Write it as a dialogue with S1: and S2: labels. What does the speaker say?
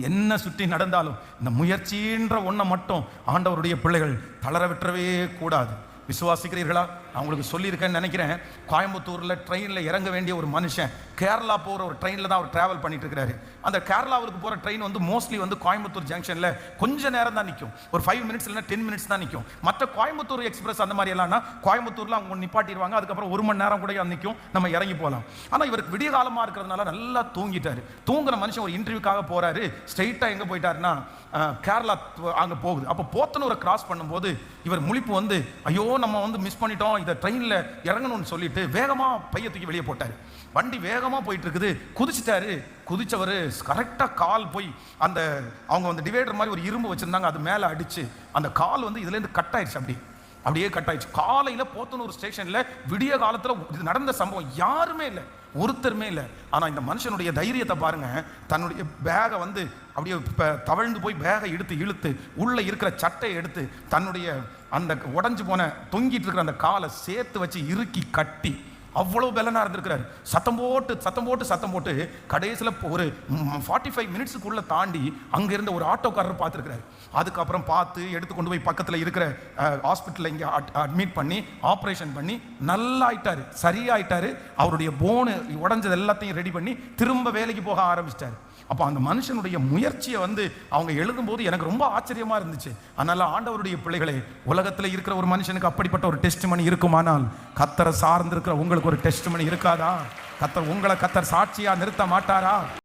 S1: என்ன சுற்றி நடந்தாலும் இந்த முயற்சின்ற ஒன்றை மட்டும் ஆண்டவருடைய பிள்ளைகள் தளர விட்டுறவே கூடாது. விசுவாசிக்கிறீர்களா? நான் உங்களுக்கு சொல்லியிருக்கேன்னு நினைக்கிறேன். கோயம்புத்தூரில் ட்ரெயினில் இறங்க வேண்டிய ஒரு மனுஷன் கேரளா போகிற ஒரு ட்ரெயினில் தான் அவர் ட்ராவல் பண்ணிட்டு இருக்கிறாரு அந்த கேரளாவுக்கு போகிற ட்ரெயின் வந்து மோஸ்ட்லி வந்து கோயம்புத்தூர் ஜங்ஷனில் கொஞ்சம் நேரம் தான் நிற்கும் ஒரு ஃபைவ் மினிட்ஸ் இல்லைன்னா டென் மினிட்ஸ் தான் நிற்கும் மற்ற கோயம்புத்தூர் எக்ஸ்பிரஸ் அந்த மாதிரி எல்லாம்னா கோயம்புத்தூரில் அவங்க நிப்பாட்டிடுவாங்க. அதுக்கப்புறம் ஒரு மணி நேரம் கூட நிற்கும் நம்ம இறங்கி போகலாம் ஆனால் இவருக்கு விடிய காலமாக இருக்கிறதுனால நல்லா தூங்கிட்டார். தூங்குற மனுஷன் ஒரு இன்டர்வியூக்காக போகிறாரு ஸ்ட்ரெயிட்டாக எங்கே போயிட்டாருன்னா கேரளா அங்கே போகுது. அப்போ போத்தனூரை கிராஸ் பண்ணும்போது இவர் முழிப்பு வந்து ஐயோ நம்ம வந்து மிஸ் பண்ணிட்டோம். இதை ட்ரெயினில் இறங்கணும்னு சொல்லிட்டு வேகமாக பைய தூக்கி வெளியே போட்டார். வண்டி வேகமாக போயிட்டு இருக்குது குதிச்சிட்டாரு. குதிச்சவர் கரெக்டாக கால் போய் அந்த அவங்க வந்து டிவைடர் மாதிரி ஒரு இரும்பு வச்சுருந்தாங்க. அது மேலே அடிச்சு அந்த கால் வந்து இதுலேருந்து கட் ஆயிடுச்சு அப்படி. அப்படியே கட் ஆயிடுச்சு. காலையில் போத்தனூர் ஸ்டேஷனில் விடிய காலத்தில் இது நடந்த சம்பவம் யாருமே இல்லை. ஒருத்தருமே இல்லை. ஆனால் இந்த மனுஷனுடைய தைரியத்தை பாருங்க. தன்னுடைய பேகை வந்து அப்படியே இப்போ தவழ்ந்து போய் பேகை எடுத்து இழுத்து உள்ளே இருக்கிற சட்டையை எடுத்து தன்னுடைய அந்த உடஞ்சி போன தொங்கிட்டு இருக்கிற அந்த காலை சேர்த்து வச்சு இறுக்கி கட்டி அவ்வளவு பலனாக இருந்திருக்கிறாரு. சத்தம் போட்டு சத்தம் போட்டு சத்தம் போட்டு கடைசியில் ஒரு ஃபார்ட்டி ஃபைவ் மினிட்ஸுக்குள்ளே தாண்டி அங்கே இருந்த ஒரு ஆட்டோக்காரர் பார்த்துருக்கிறாரு. அதுக்கப்புறம் பார்த்து எடுத்து கொண்டு போய் பக்கத்தில் இருக்கிற ஹாஸ்பிட்டலில் இங்கே அட்மிட் பண்ணி ஆப்ரேஷன் பண்ணி நல்லா ஆயிட்டாரு. சரியாயிட்டாரு. அவருடைய போனு உடஞ்சது எல்லாத்தையும் ரெடி பண்ணி திரும்ப வேலைக்கு போக ஆரம்பிச்சிட்டாரு. அப்போ அந்த மனுஷனுடைய முயற்சியை வந்து அவங்க எழுதும்போது எனக்கு ரொம்ப ஆச்சரியமாக இருந்துச்சு. அதனால் ஆண்டவருடைய பிள்ளைகளே உலகத்தில் இருக்கிற ஒரு மனுஷனுக்கு அப்படிப்பட்ட ஒரு டெஸ்ட் மணி இருக்குமானால் கத்தரை சார்ந்திருக்கிற உங்களுக்கு ஒரு டெஸ்ட் மணி இருக்காதா? கத்தர் உங்களை கத்தர் சாட்சியாக நிறுத்த மாட்டாரா?